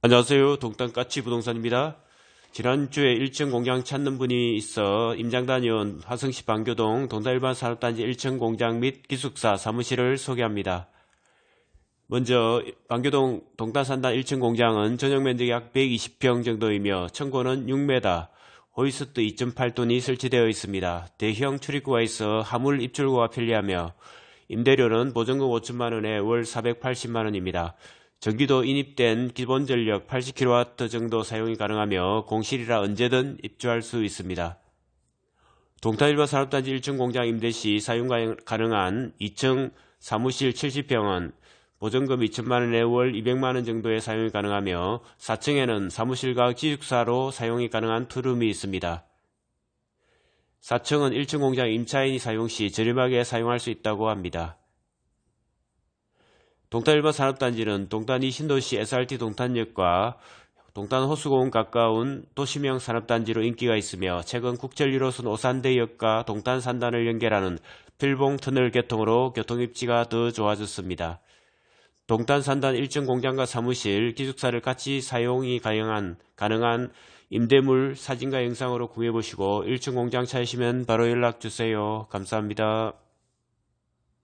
안녕하세요. 동탄까치 부동산입니다. 지난주에 1층 공장 찾는 분이 있어 임장 다녀온 화성시 방교동 동탄일반 산업단지 1층 공장 및 기숙사 사무실을 소개합니다. 먼저 방교동 동탄산단 1층 공장은 전용 면적이 약 120평 정도이며 청고는 6m, 호이스트 2.8톤이 설치되어 있습니다. 대형 출입구가 있어 화물 입출구가 편리하며 임대료는 보증금 5천만원에 월 480만원입니다. 전기도 인입된 기본 전력 80kW 정도 사용이 가능하며 공실이라 언제든 입주할 수 있습니다. 동탄일반 산업단지 1층 공장 임대 시 사용 가능한 2층 사무실 70평은 보증금 2천만원에 월 200만원 정도의 사용이 가능하며 4층에는 사무실과 기숙사로 사용이 가능한 투룸이 있습니다. 4층은 1층 공장 임차인이 사용 시 저렴하게 사용할 수 있다고 합니다. 동탄 일반 산업단지는 동탄이 신도시 SRT 동탄역과 동탄 호수공원 가까운 도시명 산업단지로 인기가 있으며 최근 국철 1호선 오산대역과 동탄 산단을 연결하는 필봉 터널 개통으로 교통 입지가 더 좋아졌습니다. 동탄 산단 1층 공장과 사무실, 기숙사를 같이 사용이 가능한, 가능한 임대물 사진과 영상으로 구해보시고 1층 공장 찾으시면 바로 연락주세요. 감사합니다.